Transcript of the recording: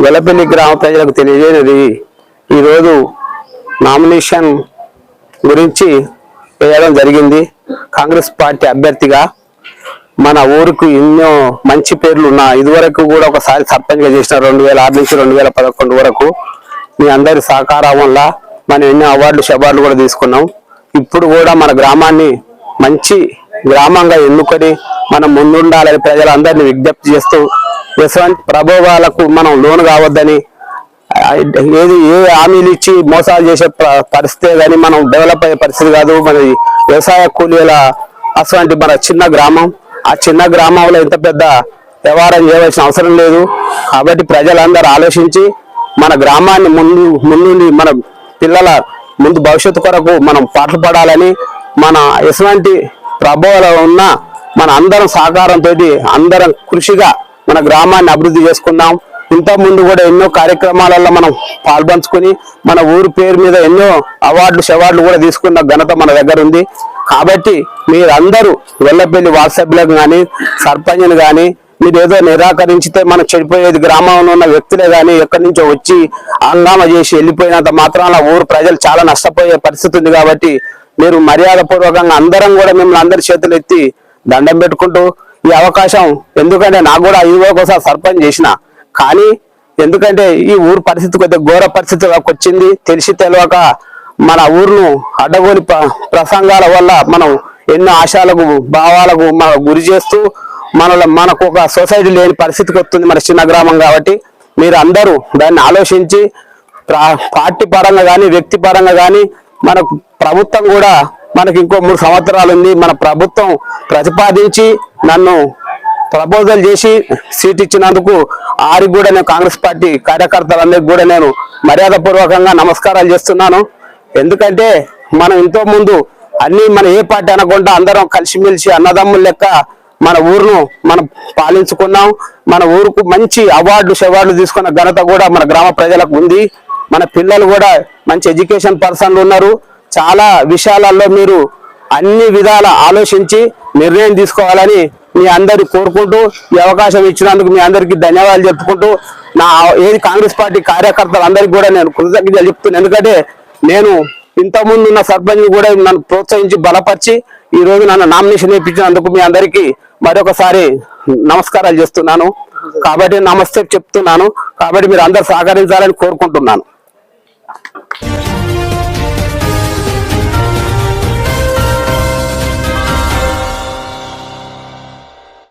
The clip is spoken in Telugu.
గొల్లపల్లి గ్రామ ప్రజలకు తెలియజేయనిది. ఈరోజు నామినేషన్ గురించి వేయడం జరిగింది. కాంగ్రెస్ పార్టీ అభ్యర్థిగా మన ఊరికి ఎన్నో మంచి పేర్లు ఉన్న ఇదివరకు కూడా ఒకసారి సర్పంచ్గా చేసిన రెండు వేల ఆరు నుంచి రెండు వేల పదకొండు వరకు మీ అందరి సహకారం వల్ల మనం ఎన్నో అవార్డులు షబార్డులు కూడా తీసుకున్నాం. ఇప్పుడు కూడా మన గ్రామాన్ని మంచి గ్రామంగా ఎన్నుకొని మనం ముందుండాలని ప్రజలందరినీ విజ్ఞప్తి చేస్తూ ఎటువంటి ప్రభావాలకు మనం లోను కావద్దని ఏది ఏ హామీలు ఇచ్చి మోసాలు చేసే ప- పరిస్థితే కానీ మనం డెవలప్ అయ్యే పరిస్థితి కాదు. మన వ్యవసాయ కూలీల అటువంటి మన చిన్న గ్రామం ఆ చిన్న గ్రామంలో ఇంత పెద్ద వ్యవహారం చేయవలసిన అవసరం లేదు. కాబట్టి ప్రజలందరూ ఆలోచించి మన గ్రామాన్ని ముందు ముందుండి మన పిల్లల ముందు భవిష్యత్తు కొరకు మనం పాటలు పడాలని మన ఎటువంటి ప్రభావాలు ఉన్న మన అందరం సహకారంతో అందరం కృషిగా మన గ్రామాన్ని అభివృద్ధి చేసుకుందాం. ఇంతకుముందు కూడా ఎన్నో కార్యక్రమాలలో మనం పాల్పంచుకొని మన ఊరి పేరు మీద ఎన్నో అవార్డులు షవార్డులు కూడా తీసుకున్న ఘనత మన దగ్గర ఉంది. కాబట్టి మీరందరూ వెల్లపల్లి వాట్సాప్లకు కానీ సర్పంచ్ని కానీ మీరు ఏదో నిరాకరించితే మనం చెడిపోయేది గ్రామంలో ఉన్న వ్యక్తులే కానీ ఎక్కడి నుంచో వచ్చి హంగామా చేసి వెళ్ళిపోయినంత మాత్రాన ఊరు ప్రజలు చాలా నష్టపోయే పరిస్థితి ఉంది కాబట్టి మీరు మర్యాదపూర్వకంగా అందరం కూడా మిమ్మల్ని అందరి చేతులు ఎత్తి దండం పెట్టుకుంటూ ఈ అవకాశం. ఎందుకంటే నాకు కూడా ఈవో కోసం సర్పంచ్ చేసిన. కానీ ఎందుకంటే ఈ ఊరు పరిస్థితి కొద్దిగా ఘోర పరిస్థితిలోకి వచ్చింది. తెలిసి తెలియక మన ఊరును అడ్డగోని ప్రసంగాల వల్ల మనం ఎన్నో ఆశాలకు భావాలకు మన గురి చేస్తూ మనలో మనకు ఒక సొసైటీ లేని పరిస్థితికి వస్తుంది మన చిన్న గ్రామం కాబట్టి. మీరు అందరూ దాన్ని ఆలోచించి ప్రా- పార్టీ పరంగా కానీ వ్యక్తి పరంగా కానీ మనకు ప్రభుత్వం కూడా మనకి ఇంకో మూడు సంవత్సరాలు ఉంది. మన ప్రభుత్వం ప్రతిపాదించి నన్ను ప్రపోజల్ చేసి సీట్ ఇచ్చినందుకు ఆరి కూడా నేను కాంగ్రెస్ పార్టీ కార్యకర్తలందరికీ కూడా నేను మర్యాద పూర్వకంగా నమస్కారాలు చేస్తున్నాను. ఎందుకంటే మనం ఇంతకు ముందు అన్ని మన ఏ పార్టీ అనకుండా అందరం కలిసిమెలిసి అన్నదమ్ములు లెక్క మన ఊరును మనం పాలించుకున్నాం. మన ఊరుకు మంచి అవార్డు షవార్డులు తీసుకున్న ఘనత కూడా మన గ్రామ ప్రజలకు ఉంది. మన పిల్లలు కూడా మంచి ఎడ్యుకేషన్ పర్సన్లు ఉన్నారు. చాలా విషయాలలో మీరు అన్ని విధాల ఆలోచించి నిర్ణయం తీసుకోవాలని మీ అందరు కోరుకుంటూ ఈ అవకాశం ఇచ్చినందుకు మీ అందరికీ ధన్యవాదాలు చెప్పుకుంటూ నా ఏది కాంగ్రెస్ పార్టీ కార్యకర్తలు అందరికీ కూడా నేను కృతజ్ఞతలు చెప్తున్నాను ఎందుకంటే నేను ఇంతకుముందు ఉన్న సర్పంచ్ కూడా నన్ను ప్రోత్సహించి బలపరిచి ఈ రోజు నన్ను నామినేషన్ ఇప్పించినందుకు మీ అందరికీ మరొకసారి నమస్కారాలు చేస్తున్నాను. కాబట్టి నమస్తే చెప్తున్నాను. కాబట్టి మీరు అందరు సహకరించాలని కోరుకుంటున్నాను.